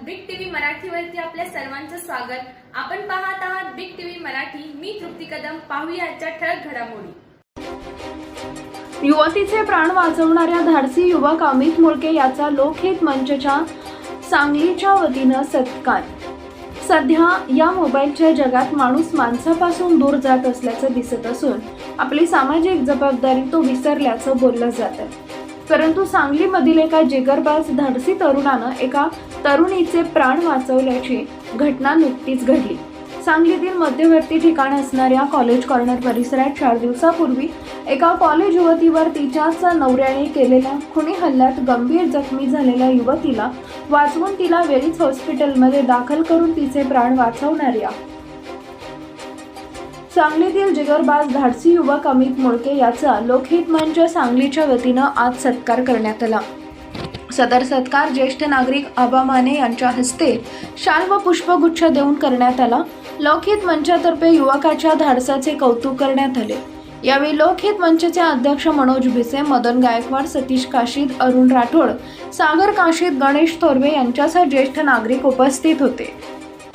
Big TV मराठीवरती आपल्या सर्वांचं स्वागत. आपण पाहत आहात बिग टीव्ही मराठी. मी तृप्ती कदम. पाहूया आजच्या ठळक घडामोडी. युवतीचे प्राण वाचवणाऱ्या धाडसी युवक अमित मुळके याचा लोकहित मंचच्या सांगलीच्या वतीनं सत्कार. सध्या या मोबाईलच्या जगात माणूस माणसापासून दूर जात असल्याचं दिसत असून आपली सामाजिक जबाबदारी तो विसरल्याचं बोललं जातं परंतु सांगलीमधील एका जिगरबाज धाडसी तरुणानं एका तरुणीचे प्राण वाचवल्याची घटना नुकतीच घडली. सांगलीतील मध्यवर्ती ठिकाण असणाऱ्या कॉलेज कॉर्नर परिसरात चार दिवसापूर्वी एका कॉलेज युवतीवर तिच्याच नवऱ्याने केलेल्या खुनी हल्ल्यात गंभीर जखमी झालेल्या युवतीला वाचवून तिला वेळीच हॉस्पिटलमध्ये दाखल करून तिचे प्राण वाचवणाऱ्या सांगलीतील जिगरबाज धाडसी युवक अमित मुळके याचा लोकहित मंच सांगलीच्या वतीनं आज सत्कार करण्यात आला. सदर सत्कार ज्येष्ठ नागरिक आबा माने यांच्या हस्ते शाल व पुष्पगुच्छ देऊन करण्यात आला. लोकहित मंचातर्फे युवकाच्या धाडसाचे कौतुक करण्यात आले. यावेळी लोकहित मंचचे अध्यक्ष मनोज भिसे मदन गायकवाड सतीश काशीद अरुण राठोड सागर काशीद गणेश थोरवे यांच्यासह ज्येष्ठ नागरिक उपस्थित होते.